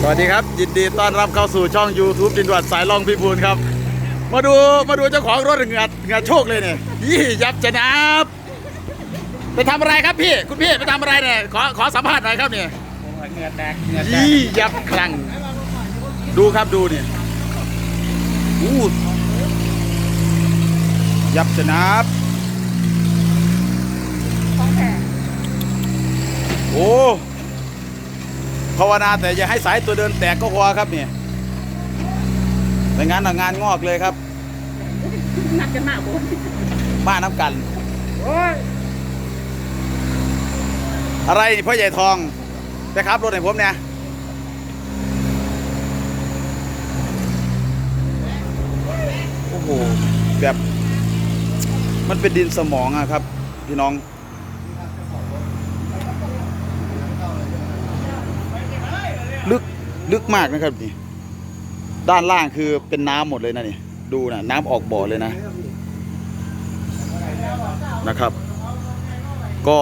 สวัสดีครับ ยินดีต้อนรับเข้าสู่ช่อง YouTube ดินดวดสายล่องพิบูลครับ มาดูมาดูเจ้าของรถเหงื่อเหงื่อโชคเลยเนี่ยยี่ยับจะนับไปทำอะไรครับพี่ คุณพี่ไปทำอะไรเนี่ยขอขอสัมภาษณ์หน่อยครับเนี่ยเหงื่อแตกเหงื่อแตกยี่ยับครั้งดูครับดูเนี่ยอู้ยับจะนับโอ้ ภาวนาแต่อย่าให้สายตัวเดินแตกก็พอครับเนี่ยไม่งั้นน่ะงานงอกเลยครับหนักกันมากผมมาน้ำกัน อะไรพ่อใหญ่ทองไปครับรถให้ผมเนี่ยโอ้โหแบบ มันเป็นดินสมองอะครับ พี่น้อง ลึก ลึกมากนะครับนี่ด้านล่างคือเป็นน้ำหมดเลยนะนี่ดูนะน้ำออกบ่อเลยนะนะครับ ก็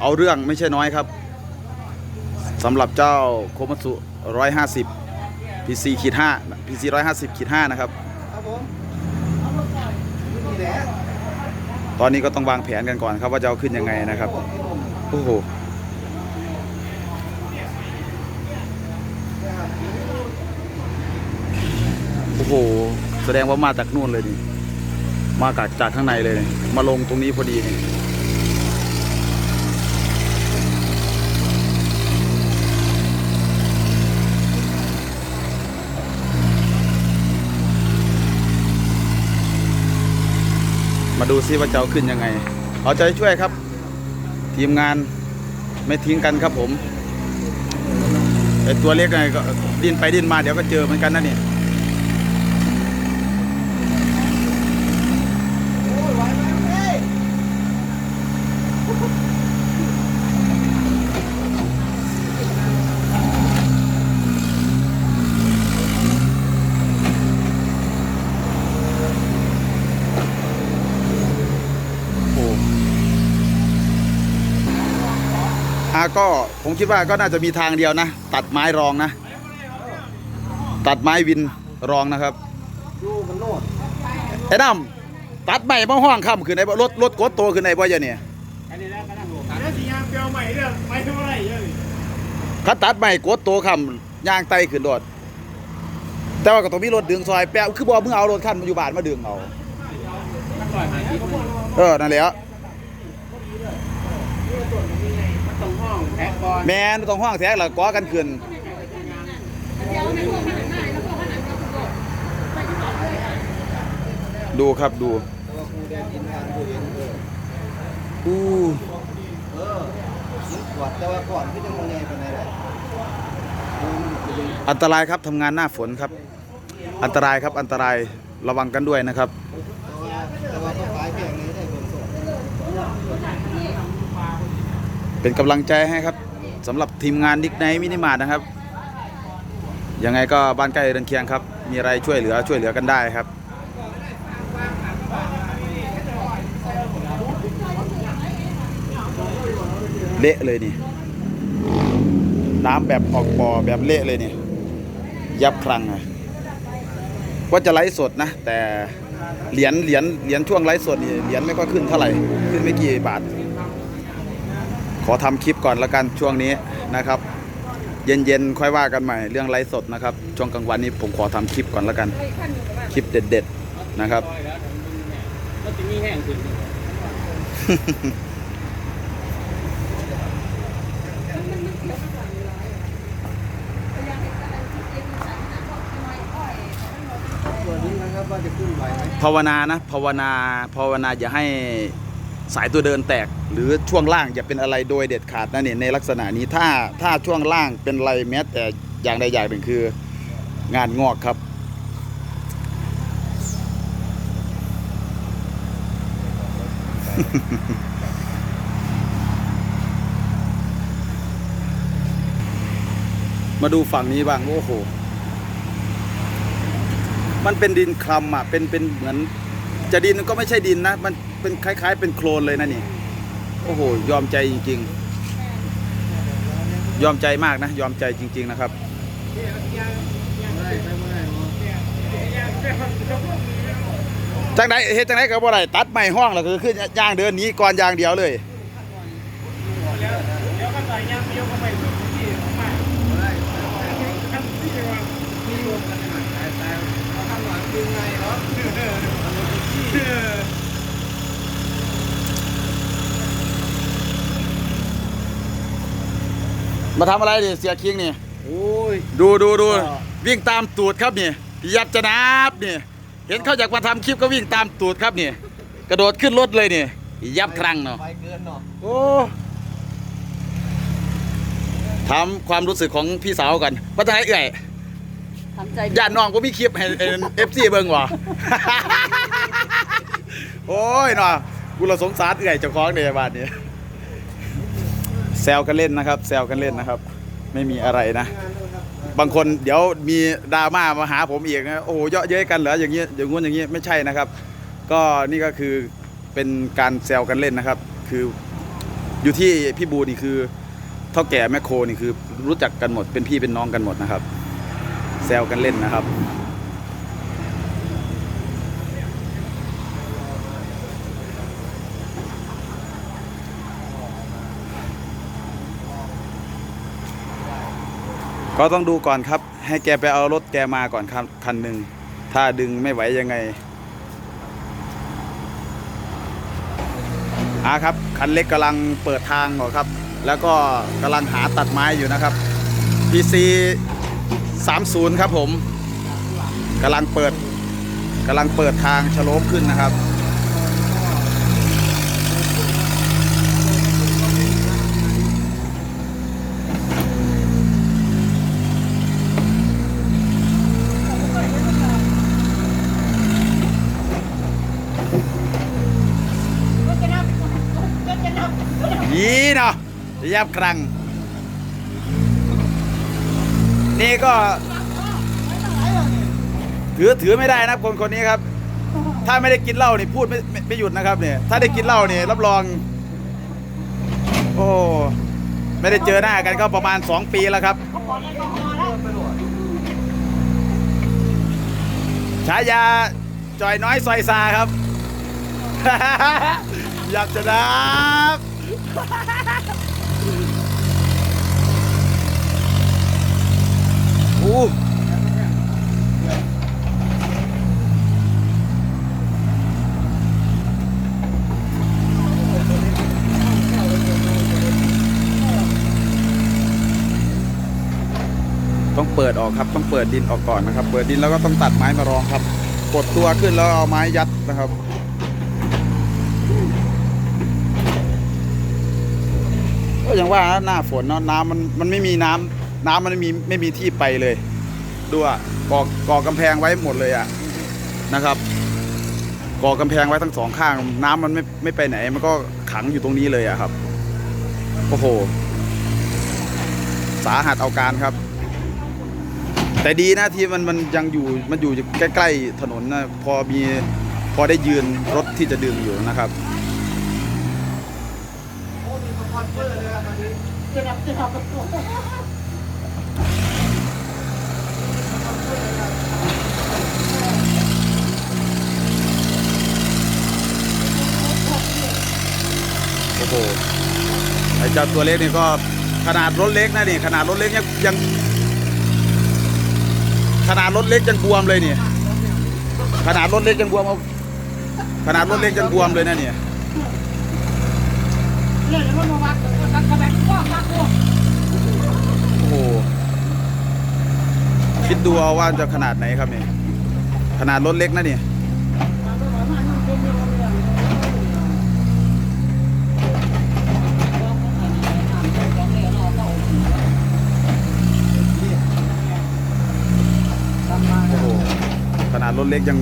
เอาเรื่องไม่ใช่น้อยครับสำหรับเจ้าโคมัสุ150 PC ขีด5 PC 150ขีด5นะครับ ตอนนี้ก็ต้องวางแผนกันก่อนครับว่าจะเอาขึ้นยังไงนะครับ โอ้โห โอ้โห แสดงว่ามาจากนู่นเลยนี่มาจากจากข้างในเลย มาลงตรงนี้พอดีนี่มาดูซิว่าจะเอาขึ้นยังไง เอาใจช่วยครับ ทีมงานไม่ทิ้งกันครับผมไอตัวเล็กไงก็ดิ้นไปดิ้นมาเดี๋ยวก็เจอเหมือนกันนะเนี่ย ก็ผมคิดว่าก็น่าจะมีทางเดียวนะ ตัดไม้รองนะ ตัดไม้วินรองนะครับไอ้ดำตัดใหม่มาห้องค่ำขึ้นไหนรถรถกดโตขึ้นไหนบ่ยเนี่ยอันนี้แล้วก็นั่งดูครับแล้วสียางเปลวใหม่เด้อไม่เท่าไรเยอะคันตัดใหม่กดโตค่ำย่างไตขึ้นโดดแต่ว่าก็ต้องมีรถดึงซอยแปะคือบ่มึงเอารถคันมาอยู่บ้านมาดึงเอาเออนั่นแหละ แพ็คบอลแม่นต้องห้องแท้ละก้อกันขึ้นดูครับดูอู้เออมันปวดแต่ว่าก่อนที่จะมองไงเป็นไงอันตรายครับทำงานหน้าฝนครับ อันตรายครับอันตรายระวังกันด้วยนะครับ แต่ว่าก็ขายแพงเลยได้ผลสด เป็นกำลังใจให้ครับสำหรับทีมงานดิกไนมินิมาร์นะครับ ยังไงก็บ้านใกล้เรือนเคียงครับ มีอะไรช่วยเหลือช่วยเหลือกันได้ครับเละเลยนี่ น้ำแบบออกบ่อแบบเละเลยนี่ ยับครังอะว่าจะไลฟ์สดนะ แต่เหรียญเหรียญเหรียญช่วงไลฟ์สดนี่เหรียญไม่ค่อยขึ้นเท่าไหร่ ขึ้นไม่กี่บาท ขอทำคลิปก่อนละกันช่วงนี้นะครับ เย็นๆค่อยว่ากันใหม่เรื่องไลฟ์สดนะครับ ช่วงกลางวันนี้ผมขอทำคลิปก่อนละกัน คลิปเด็ดๆนะครับรถจะมีแห้งขึ้นตัวนี้นะครับว่าจะขึ้นไหวไหมภาวนานะภาวนาภาวนาอย่าให้ สายตัวเดินแตก หรือช่วงล่างอย่าเป็นอะไรโดยเด็ดขาดนะเนี่ยในลักษณะนี้ถ้าถ้าช่วงล่างเป็นอะไรแม้แต่อย่างใดอย่างหนึ่งคืองานงอกครับมาดูฝั่งนี้บ้าง โอ้โห มันเป็นดินคลำอะ เป็นเป็นเหมือน จะดินก็ไม่ใช่ดินนะ มัน เป็นคล้าย ๆ เป็นโคลนเลยนะนี่ โอ้โห ยอมใจจริง ๆ ยอมใจมากนะ ยอมใจจริง ๆ นะครับ จังไดเฮ็ดจังไดก็บ่ได้ตัดไม้ห้องแล้วก็คือย่างเดินหนี้ก่อนอย่างเดียวเลย มาทำอะไรดิเสียคิงนี่ โอ้ย ดูดูดูก็ วิ่งตามตูดครับนี่ยับจะนับนี่ เห็นเขาอยากมาทำคลิปก็วิ่งตามตูดครับนี่ กระโดดขึ้นรถเลยนี่ยับครั้งเนาะ ไปเกินเนาะโอ้ถามความรู้สึกของพี่สาวกันว่าจะให้เอื่อยทำใจญาติน้องก็มีคลิปให้เอฟซีเบิ่งว่ะ โอ้ยเนาะกูละสงสารเอื่อยเจ้าของในบ้านนี้แซวกันเล่นนะครับ แซวกันเล่นนะครับ ไม่มีอะไรนะ บางคนเดี๋ยวมีดราม่ามาหาผมอีกนะโอ้โหเยอะเย้ยกันเหรออย่างนี้ยอย่างงู้นอย่างนี้ยไม่ใช่นะครับ ก็นี่ก็คือเป็นการแซวกันเล่นนะครับ คืออยู่ที่พี่บูนี่คือเท่าแก่แม่โคนี่คือรู้จักกันหมดเป็นพี่เป็นน้องกันหมดนะครับ แซวกันเล่นนะครับ ก็ต้องดูก่อนครับ ให้แกไปเอารถแกมาก่อนครับคันหนึ่งถ้าดึงไม่ไหวยังไงอ่าครับ คันเล็กกำลังเปิดทางก่อครับ แล้วก็กำลังหาตัดไม้อยู่นะครับ PC 30 ครับผมกำลังเปิดกำลังเปิดทางชะโลมขึ้นนะครับ ยีเนาะ ยับครั้งนี่ก็ ถือถือไม่ได้นะคนคนนี้ครับ ถ้าไม่ได้กินเหล้านี่พูดไม่ไม่ไม่หยุดนะครับเนี่ย ถ้าได้กินเหล้านี่รับรอง โอ้ไม่ได้เจอหน้ากันก็ประมาณ 2 ปีแล้วครับฉายาจอยน้อยซอยซาครับอยากจะนับ อู้ต้องเปิดออกครับ ต้องเปิดดินออกก่อนนะครับ เปิดดินแล้วก็ต้องตัดไม้มารองครับ กดตัวขึ้นแล้วเอาไม้ยัดนะครับ อย่างว่านะหน้าฝนเนาะน้ำมันมันไม่มีน้ำน้ำมันไม่มีไม่มีที่ไปเลยดูอะก่อก่อกำแพงไว้หมดเลยอะนะครับ ก่อกำแพงไว้ทั้งสองข้าง น้ำมันไม่ไม่ไปไหน มันก็ขังอยู่ตรงนี้เลยอะครับโอ้โหสาหัสเอาการครับ แต่ดีนะที่มันมันยังอยู่มันอยู่ใกล้ๆถนนนะพอมีพอได้ยืนรถที่จะดึงอยู่นะครับ โอ้โหไอ้เจ้าตัวเล็กนี่ก็ขนาดรถเล็กนะนี่ขนาดรถเล็กยังยังขนาดรถเล็กยังบวมเลยเนี่ยขนาดรถเล็กยังบวมเอาขนาดรถเล็กยังบวมเลยนะเนี่ย เรื่องมันมาวัดกันกระแบกข้อมาโอ้โอ้โหคิดดูเอาว่าจะขนาดไหนครับนี่ขนาดรถเล็กนะเนี่ยโอ้โหขนาดรถเล็กยัง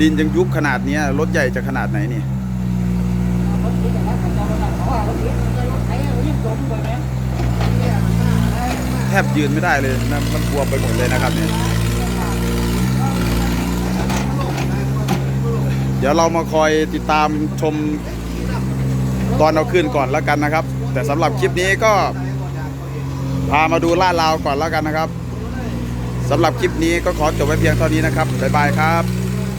ดินยังยุบขนาดนี้รถใหญ่จะขนาดไหนเนี่ย แทบยืนไม่ได้เลยนะมันบวมไปหมดเลยนะครับเนี่ยเดี๋ยวเรามาคอยติดตามชมตอนเอาขึ้นก่อนแล้วกันนะครับ แต่สำหรับคลิปนี้ก็พามาดูล่าดราวก่อนแล้วกันนะครับสำหรับคลิปนี้ก็ขอจบไว้เพียงเท่านี้นะครับบ๊ายบายครับ